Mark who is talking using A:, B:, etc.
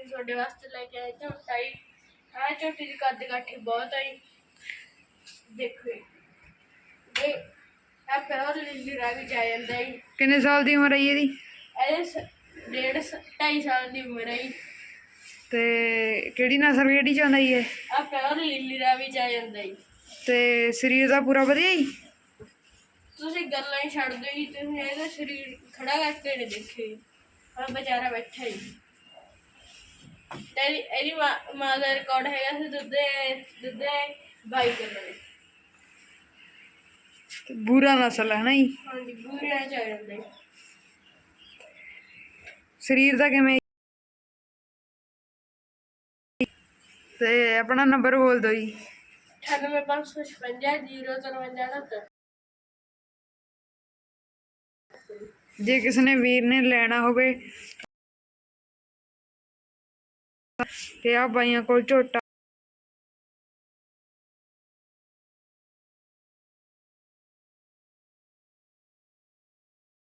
A: ਤੇ ਤੁਹਾਡੇ ਵਾਸਤੇ ਲੈ ਕੇ ਆਏ ਝੋਟਾ ਹੀ ਆ ਝੋਟੀ ਦੀ ਕੱਦ ਕਾਠੀ ਬਹੁਤ ਆਈ। ਦੇਖੋ। ਇਹ। ਆ ਪਿਓਰ ਲਿਲੀ ਰਾਵੀ ਜਾ ਜਾਂਦਾ ਹੈ
B: ਕਿੰਨੇ ਸਾਲ ਦੀ ਉਮਰ ਹੈ ਇਹਦੀ?
A: ਇਹਦੇ ਡੇਢ ਸ- ਢਾਈ ਸਾਲ ਦੀ ਉਮਰ ਹੈ।
B: ਤੇ ਕਿਹੜੀ ਨਸਲ ਕਿਹੜੀ ਚ ਆਉਂਦਾ ਇਹ?
A: ਆ ਪਿਓਰ ਲਿਲੀ ਰਾਵੀ ਜਾ ਜਾਂਦਾ ਹੈ
B: ਤੇ ਸਰੀਰ ਦਾ ਪੂਰਾ ਵਧੀਆ ਜੀ?
A: ਤੁਸੀਂ ਗੱਲਾਂ ਹੀ ਛੱਡ ਦਿਓ ਜੀ ਤੁਸੀਂ ਇਹਦਾ ਸਰੀਰ ਖੜਾ ਕਰਕੇ ਨਹੀਂ ਦੇਖੇ। ਆ ਵਿਚਾਰਾ ਬੈਠਾ ਹੀ ਤੇ ਇਹਦੀ- ਮਾਂ- ਮਾਂ ਦਾ ਰਿਕਾਰਡ ਹੈਗਾ ਸੀ ਦੁੱਧ ਦੇ- ਦੁੱਧ ਦੇ ਬਾਈ ਕਿਲੋ। ਦੇ।
B: ਤੇ ਬੂਰਾ ਨਸਲ ਹੈ ਨਾ ਜੀ?
A: ਹਾਂਜੀ ਚ ਆ ਜੀ
B: ਸਰੀਰ ਦਾ ਕਿਵੇਂ? ਤੇ ਆਪਣਾ ਨੰਬਰ ਬੋਲ ਦਿਓ ਜੀ।
A: 98556 053
B: ਜੇ ਕਿਸੇ ਨੇ ਵੀਰ ਨੇ ਲੈਣਾ ਹੋਵੇ ਤੇ ਆ ਬਾਈਆਂ ਕੋਲ ਝੋਟਾ